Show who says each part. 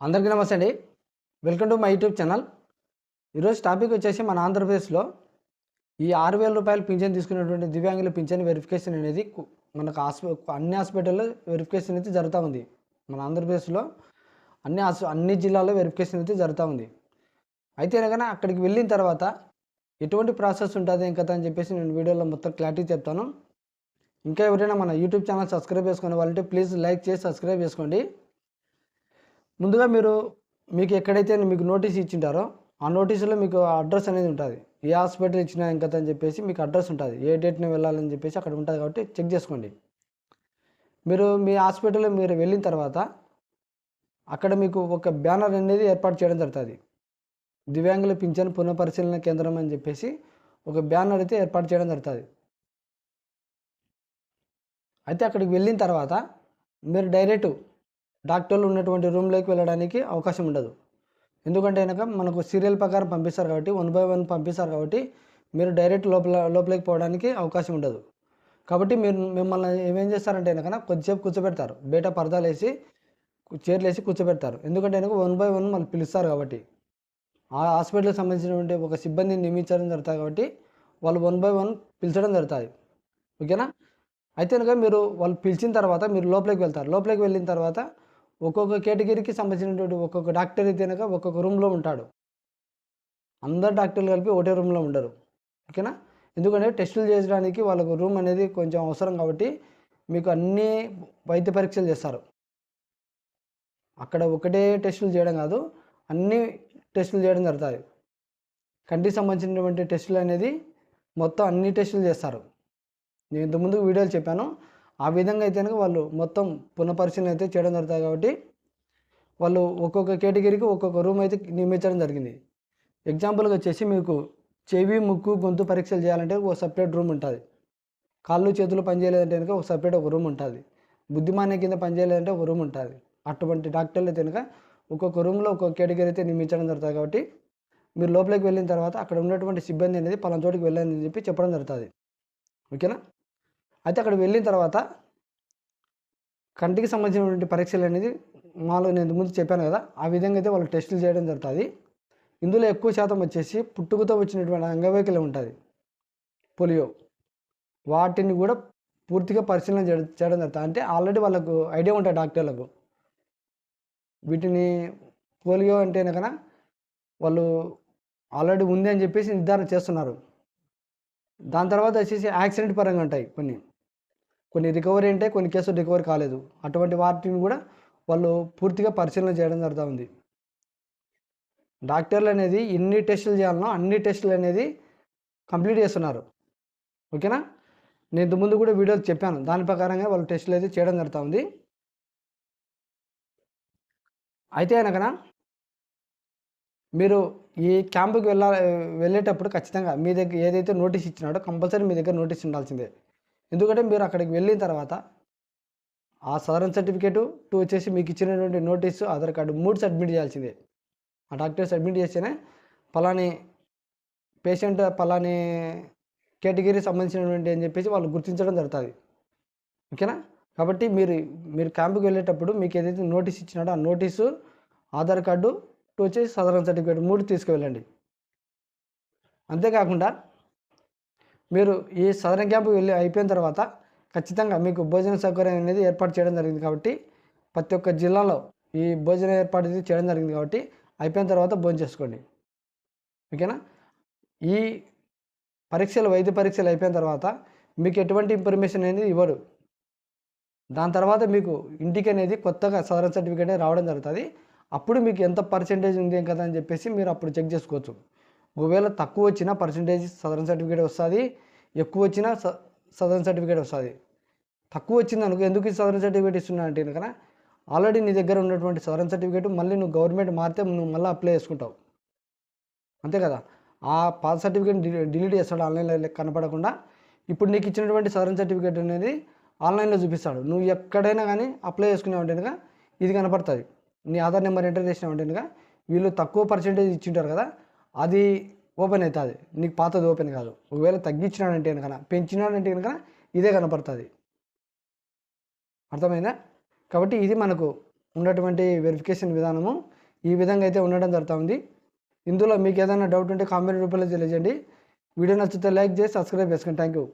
Speaker 1: అందరికీ నమస్తే అండి. Welcome to my YouTube channel ఈరోజు టాపిక్ వచ్చేసి మన ఆంధ్రప్రదేశ్లో ఈ ఆరు వేల రూపాయలు పింఛన్ తీసుకున్నటువంటి దివ్యాంగుల పింఛన్ వెరిఫికేషన్ అనేది మనకు హాస్పి అన్ని హాస్పిటల్లో వెరిఫికేషన్ అయితే జరుగుతూ ఉంది. మన ఆంధ్రప్రదేశ్లో అన్ని అన్ని జిల్లాల్లో వెరిఫికేషన్ అయితే జరుగుతూ ఉంది. అయితే కనుక అక్కడికి వెళ్ళిన తర్వాత ఎటువంటి ప్రాసెస్ ఉంటుంది ఏం అని చెప్పేసి నేను వీడియోలో మొత్తం క్లారిటీ చెప్తాను. ఇంకా ఎవరైనా మన యూట్యూబ్ ఛానల్ సబ్స్క్రైబ్ చేసుకునే వాళ్ళంటే ప్లీజ్ లైక్ చేసి సబ్స్క్రైబ్ చేసుకోండి. ముందుగా మీరు మీకు ఎక్కడైతే మీకు నోటీస్ ఇచ్చింటారో ఆ నోటీసులో మీకు అడ్రస్ అనేది ఉంటుంది. ఏ హాస్పిటల్ ఇచ్చినా ఇంకా అని చెప్పేసి మీకు అడ్రస్ ఉంటుంది. ఏ డేట్ని వెళ్ళాలని చెప్పేసి అక్కడ ఉంటుంది కాబట్టి చెక్ చేసుకోండి. మీరు మీ హాస్పిటల్లో మీరు వెళ్ళిన తర్వాత అక్కడ మీకు ఒక బ్యానర్ అనేది ఏర్పాటు చేయడం జరుగుతుంది. దివ్యాంగుల పింఛన్ పునఃపరిశీలన కేంద్రం అని చెప్పేసి ఒక బ్యానర్ అయితే ఏర్పాటు చేయడం జరుగుతుంది. అయితే అక్కడికి వెళ్ళిన తర్వాత మీరు డైరెక్ట్ డాక్టర్లు ఉన్నటువంటి రూమ్లోకి వెళ్ళడానికి అవకాశం ఉండదు. ఎందుకంటే కనుక మనకు సీరియల్ ప్రకారం పంపిస్తారు కాబట్టి వన్ బై వన్ పంపిస్తారు కాబట్టి మీరు డైరెక్ట్ లోపల లోపలికి పోవడానికి అవకాశం ఉండదు. కాబట్టి మీరు మిమ్మల్ని ఏమేం చేస్తారంటే కనుక కొద్దిసేపు కూర్చోబెడతారు. బయట పరదాలు వేసి చైర్లు వేసి కూర్చోబెడతారు. ఎందుకంటే కనుక వన్ బై వన్ మళ్ళీ పిలుస్తారు కాబట్టి. ఆ హాస్పిటల్కి సంబంధించినటువంటి ఒక సిబ్బందిని నియమించడం జరుగుతుంది కాబట్టి వాళ్ళు వన్ బై వన్ పిలిచడం జరుగుతుంది. ఓకేనా? అయితే కనుక మీరు వాళ్ళు పిలిచిన తర్వాత మీరు లోపలికి వెళ్తారు. లోపలికి వెళ్ళిన తర్వాత ఒక్కొక్క కేటగిరీకి సంబంధించినటువంటి ఒక్కొక్క డాక్టర్ అయితే ఒక్కొక్క రూమ్లో ఉంటాడు. అందరు డాక్టర్లు కలిపి ఒకటే రూమ్లో ఉండరు. ఓకేనా? ఎందుకంటే టెస్టులు చేయడానికి వాళ్ళకు రూమ్ అనేది కొంచెం అవసరం కాబట్టి మీకు అన్ని వైద్య పరీక్షలు చేస్తారు. అక్కడ ఒకటే టెస్టులు చేయడం కాదు అన్ని టెస్టులు చేయడం జరుగుతుంది. కంటికి సంబంధించినటువంటి టెస్టులు అనేది మొత్తం అన్ని టెస్టులు చేస్తారు. నేను ఇంతకుముందు వీడియోలు చెప్పాను. ఆ విధంగా అయితే కనుక వాళ్ళు మొత్తం పునఃపరిశీలన అయితే చేయడం జరుగుతుంది కాబట్టి వాళ్ళు ఒక్కొక్క కేటగిరీకి ఒక్కొక్క రూమ్ అయితే నియమించడం జరిగింది. ఎగ్జాంపుల్గా వచ్చేసి మీకు చెవి ముక్కు గొంతు పరీక్షలు చేయాలంటే ఒక సపరేట్ రూమ్ ఉంటుంది. కాళ్ళు చేతులు పనిచేయలేదంటే కనుక ఒక సపరేట్ ఒక రూమ్ ఉంటుంది. బుద్ధిమాన్య కింద పనిచేయలేదంటే ఒక రూమ్ ఉంటుంది. అటువంటి డాక్టర్లు అయితే కనుక ఒక్కొక్క రూమ్లో ఒక్కొక్క కేటగిరీ అయితే నియమించడం జరుగుతుంది కాబట్టి మీరు లోపలికి వెళ్ళిన తర్వాత అక్కడ ఉన్నటువంటి సిబ్బంది అనేది పలానా చోటికి వెళ్ళండి అని చెప్పి చెప్పడం జరుగుతుంది. ఓకేనా? అయితే అక్కడ వెళ్ళిన తర్వాత కంటికి సంబంధించినటువంటి పరీక్షలు అనేది మాలో నేను ముందు చెప్పాను కదా ఆ విధంగా అయితే వాళ్ళు టెస్టులు చేయడం జరుగుతుంది. ఇందులో ఎక్కువ శాతం వచ్చేసి పుట్టుకతో వచ్చినటువంటి అంగవైకల్యం ఉంటుంది. పోలియో. వాటిని కూడా పూర్తిగా పరిశీలన చేయడం చేయడం జరుగుతుంది. అంటే ఆల్రెడీ వాళ్ళకు ఐడియా ఉంటుంది డాక్టర్లకు. వీటిని పోలియో అంటే కనుక వాళ్ళు ఆల్రెడీ ఉంది అని చెప్పేసి నిర్ధారణ చేస్తున్నారు. దాని తర్వాత వచ్చేసి యాక్సిడెంట్ పరంగా ఉంటాయి కొన్ని. కొన్ని రికవరీ అంటే కొన్ని కేసులు రికవరీ కాలేదు. అటువంటి వాటిని కూడా వాళ్ళు పూర్తిగా పరిశీలన చేయడం జరుగుతూ ఉంది. డాక్టర్లు అనేది ఎన్ని టెస్టులు చేయాలనో అన్ని టెస్టులు అనేది కంప్లీట్ చేస్తున్నారు. ఓకేనా? నేను ఇంతకుముందు కూడా వీడియోలు చెప్పాను. దాని ప్రకారంగా వాళ్ళు టెస్టులు అయితే చేయడం జరుగుతూ ఉంది. అయితే అనకనా మీరు ఈ క్యాంపుకి వెళ్ళా వెళ్ళేటప్పుడు ఖచ్చితంగా మీ దగ్గర ఏదైతే నోటీస్ ఇచ్చినాడో కంపల్సరీ మీ దగ్గర నోటీస్ ఉండాల్సిందే. ఎందుకంటే మీరు అక్కడికి వెళ్ళిన తర్వాత ఆ సదరన్ సర్టిఫికేటు టూ వచ్చేసి మీకు ఇచ్చినటువంటి నోటీసు ఆధార్ కార్డు మూడు సబ్మిట్ చేయాల్సిందే. ఆ డాక్టర్ సబ్మిట్ చేస్తేనే పలాని పేషెంట్ పలాని కేటగిరీ సంబంధించినటువంటి అని చెప్పేసి వాళ్ళు గుర్తించడం జరుగుతుంది. ఓకేనా? కాబట్టి మీరు మీరు క్యాంపుకి వెళ్ళేటప్పుడు మీకు ఏదైతే నోటీస్ ఇచ్చినాడో ఆ నోటీసు ఆధార్ కార్డు టూ వచ్చేసి సదరన్ సర్టిఫికేట్ మూడు తీసుకువెళ్ళండి. అంతేకాకుండా మీరు ఈ సదరన్ క్యాంపు వెళ్ళి అయిపోయిన తర్వాత ఖచ్చితంగా మీకు భోజన సౌకర్యం అనేది ఏర్పాటు చేయడం జరిగింది కాబట్టి ప్రతి ఒక్క జిల్లాలో ఈ భోజన ఏర్పాటు అనేది చేయడం జరిగింది కాబట్టి అయిపోయిన తర్వాత భోజనం చేసుకోండి. ఓకేనా? ఈ పరీక్షలు వైద్య పరీక్షలు అయిపోయిన తర్వాత మీకు ఎటువంటి ఇన్ఫర్మేషన్ అనేది ఇవ్వరు. దాని తర్వాత మీకు ఇంటికి అనేది కొత్తగా సదరన్ సర్టిఫికేట్ అనేది రావడం జరుగుతుంది. అప్పుడు మీకు ఎంత పర్సెంటేజ్ ఉంది ఏం కదా అని చెప్పేసి మీరు అప్పుడు చెక్ చేసుకోవచ్చు. ఒకవేళ తక్కువ వచ్చినా పర్సెంటేజ్ సదరన్ సర్టిఫికేట్ వస్తుంది ఎక్కువ వచ్చినా స సదరన్ సర్టిఫికేట్ వస్తుంది. తక్కువ వచ్చింది అనుకో ఎందుకు ఈ సదరన్ సర్టిఫికేట్ ఇస్తున్నా అంటే కనుక ఆల్రెడీ నీ దగ్గర ఉన్నటువంటి సదరన్ సర్టిఫికేట్ మళ్ళీ నువ్వు గవర్నమెంట్ మారితే నువ్వు మళ్ళీ అప్లై చేసుకుంటావు. అంతే కదా? ఆ పాత సర్టిఫికేట్ డిలీట్ చేస్తాడు ఆన్లైన్లో కనపడకుండా. ఇప్పుడు నీకు ఇచ్చినటువంటి సదరన్ సర్టిఫికేట్ అనేది ఆన్లైన్లో చూపిస్తాడు. నువ్వు ఎక్కడైనా కానీ అప్లై చేసుకునేవంటే కనుక ఇది కనపడుతుంది. నీ ఆధార్ నెంబర్ ఎంటర్ చేసినావంటే కనుక వీళ్ళు తక్కువ పర్సెంటేజ్ ఇచ్చింటారు కదా అది ఓపెన్ అవుతుంది. నీకు పాతది ఓపెన్ కాదు. ఒకవేళ తగ్గించినాడంటే కనుక పెంచినాడంటే కనుక ఇదే కనపడుతుంది. అర్థమైందా? కాబట్టి ఇది మనకు ఉన్నటువంటి వెరిఫికేషన్ విధానము. ఈ విధంగా అయితే ఉండడం జరుగుతుంది. ఇందులో మీకు ఏదైనా డౌట్ ఉంటే కామెంట్ రూపంలో తెలియజేయండి. వీడియో నచ్చితే లైక్ చేసి సబ్స్క్రైబ్ చేసుకోండి థ్యాంక్ యూ